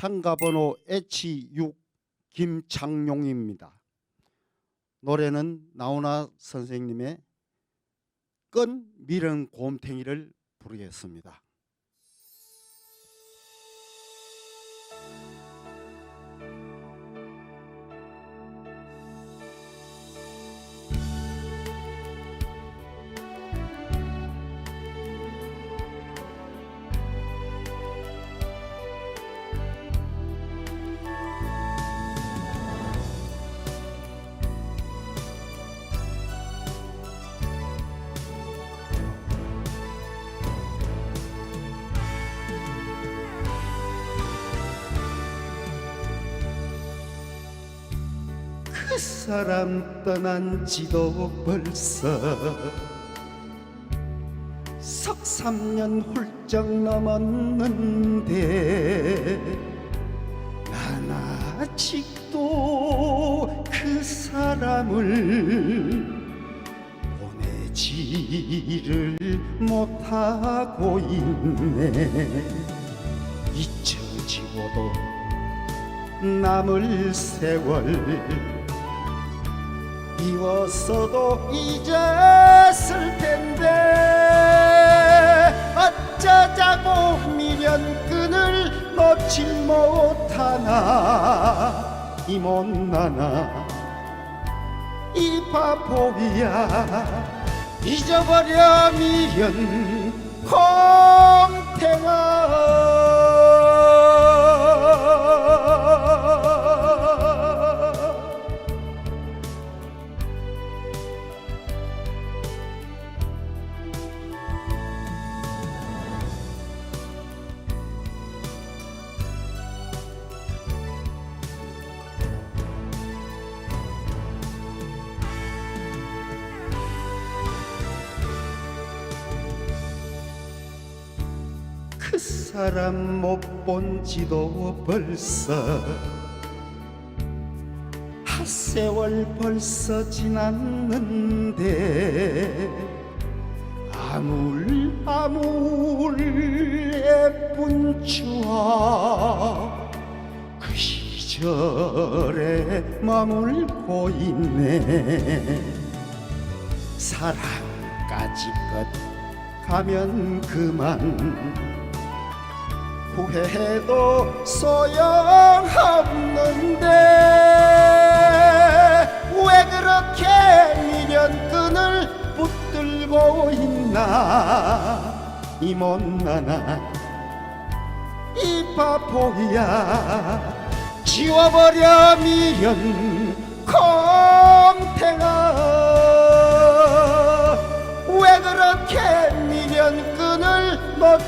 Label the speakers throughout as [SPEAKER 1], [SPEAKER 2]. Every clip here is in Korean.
[SPEAKER 1] 참가번호 H6 김창용입니다. 노래는 나훈아 선생님의 끈 미련 곰탱이를 부르겠습니다. 사람 떠난 지도 벌써 석삼년 훌쩍 넘었는데 난 아직도 그 사람을 보내지를 못하고 있네. 잊혀지고도 남을 세월 미웠어도 잊었을 텐데. 어쩌자고 미련끈을 놓질 못하나. 이 못나나. 이 바보야. 잊어버려 미련. 콩탱아 그 사람 못 본 지도 벌써 핫세월 벌써 지났는데 아물 아물 예쁜 추억 그 시절에 머물고 있네. 사랑까지 끝 가면 그만 후회해도 소용없는데 왜 그렇게 미련끈을 붙들고 있나? 이 못나나? 이 바보야 지워버려 미련 콩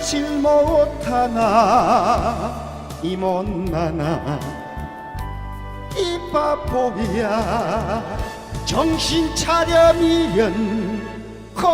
[SPEAKER 1] 질 못하나 이 못나나 이 바보야. 정신 차려미련 검탱아.